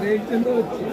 দেখছি দেখছি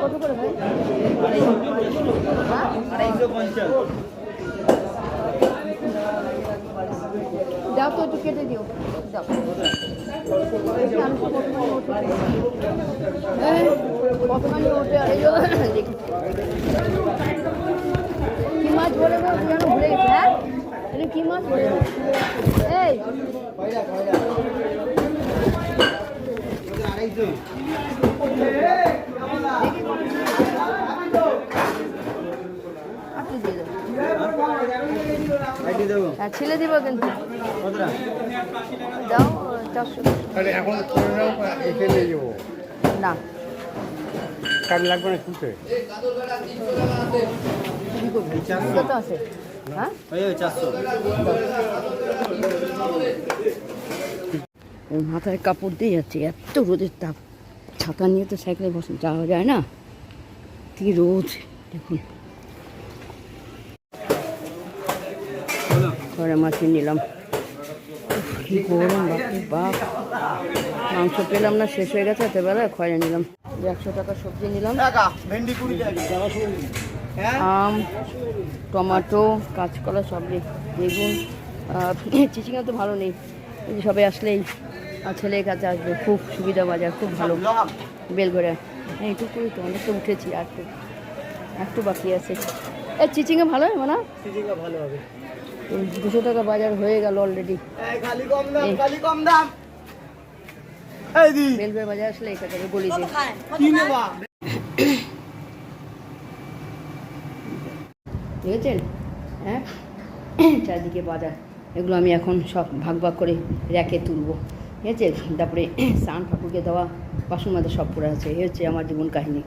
কত করে হ্যাঁ? দাও তো একটু কেটে দিও দাও কি মাছ গো যেন ভুলে গেছি হ্যাঁ কি মাছ ধরে এই দেখি আপনি দিয়ে দেবো হ্যাঁ ছেলে দিব কিন্তু। দাও চারশো। এখন না। টাইম লাগবে না শুনতে? কত আছে? হ্যাঁ? এই মাথায় কাপড় দিয়ে যাচ্ছে এত রোদের তাপ। ছাতা নিয়ে তো সাইকেলে বসে যাওয়া যায় না। কি রোদ দেখুন। ঘরে মাছি নিলাম। কি গরম বাপ মাংস পেলাম না শেষ হয়ে গেছে এতবেলা খয়রা নিলাম। একশো টাকা সবজি নিলাম। আম টমাটো কাঁচকলা সব বেগুন। চিচিঙ্গা তো ভালো নেই। এই যে সবাই আসলেই আর ছেলের কাছে আসবে। খুব সুবিধা বাজার খুব ভালো। বেলঘরে। হ্যাঁ এইটুকুই তো অনেকটা উঠেছি আর একটু একটু বাকি আছে। এই চিচিঙ্গা ভালো হয় না? ভালো হবে। দুশো টাকা বাজার হয়ে গেল অলরেডি এই। এই। বাজার আসলে গলিতে কি দেখেছেন? হ্যাঁ? চারদিকে বাজার। এগুলো আমি এখন সব ভাগ ভাগ করে র্যাকে তুলবো। ঠিক আছে? তারপরে স্নান ঠাকুরকে দেওয়া, বাসন মাথা সব পড়ে আছে। এই হচ্ছে আমার জীবন কাহিনী।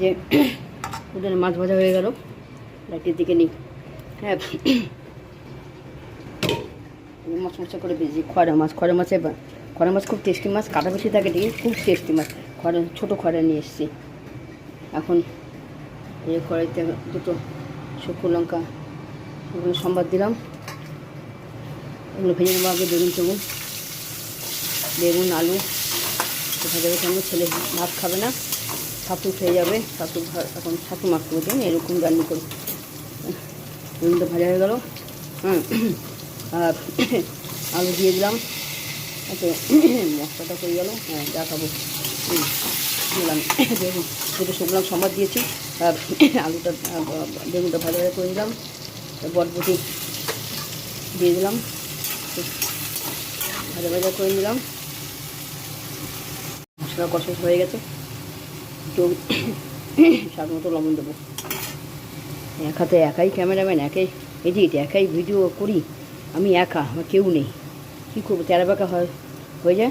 যে ওদের মাছ ভাজা হয়ে গেল। রাতের দিকে নিই। হ্যাঁ। মাছ মশা করে ভেজি খয়রা মাছ। খয়রা মাছে খয়রা মাছ খুব টেস্টি মাছ, কাটা বেশি থাকে ঠিক খুব টেস্টি মাছ। খয়রা, ছোটো খয়রা নিয়ে এসেছি। এখন এই কড়াইতে দুটো শুকনো লঙ্কা সম্বাদ দিলাম। এগুলো ভেজে নেব আগে বেগুন টেগুন। বেগুন, আলু তো ভাজা ভেজে নেব ছেলে ভাত খাবে না। ছাতু খেয়ে যাবে ছাতু এখন ছাতু মাখতে দেন, এরকম রান্না করি বেগুনটা ভাজা হয়ে গেল। আর আলু দিয়ে দিলাম। আচ্ছা মশলাটা হয়ে গেল। হ্যাঁ যা খাব। দিলাম। বেগুন দুটো শুকনো সম্বাদ দিয়েছি আলুটা বেগুনটা ভাজা ভাজা করে দিলাম বটবটি দিয়ে দিলাম। ভাজা ভাজা করে নিলাম। মশলা কষা হয়ে গেছে। একটু স্বাদ মতো লবণ দেবো। এক হাতে একাই ক্যামেরাম্যান, একাই এডিট, একাই ভিডিও করি। আমি একা, আমার কেউ নেই। কী করব তেরা বেঁকা হয়, হয়ে যায়।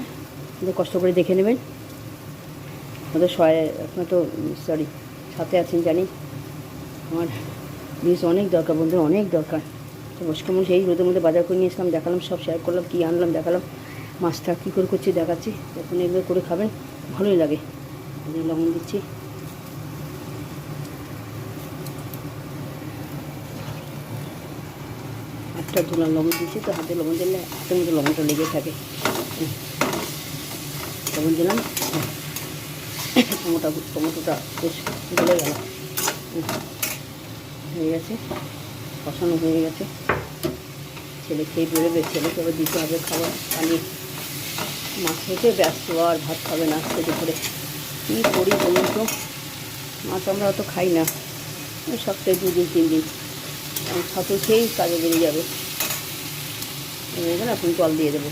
কিন্তু কষ্ট করে দেখে নেবেন। আমাদের সয় আপনার তো সরি সাথে আছেন জানি। আমার জিনিস অনেক দরকার বন্ধুরা অনেক দরকার। কেমন সেই রোদের মধ্যে বাজার করে নিয়ে এসলাম দেখালাম সব শেয়ার করলাম কী আনলাম দেখালাম। মাছটা কী করে করছি দেখাচ্ছি। এখন এগুলো করে খাবেন ভালোই লাগে। লবণ দিচ্ছি। একটা ধুলাম লবণ দিচ্ছি তো হাতে লবণ দিলে হাতের মধ্যে লবণটা লেগে থাকে। লবণ দিলাম। টমেটো টমেটোটা বেশ গলে গেল। হুম, হয়ে গেছে। কষানো হয়ে গেছে। ছেলে খেয়ে বেরোবে ছেলেকে আবার দিতে হবে খাবার। পানি মাছ খেতে ব্যস্ত, আর ভাত খাবে না আজকে দুপুরে কী করি বলুন তো? মাছ আমরা অত খাই না। সপ্তাহে দুদিন তিন দিন ছাতু খেয়েই কাজে বেরিয়ে যাবে। এবার এখন জল দিয়ে দেবো।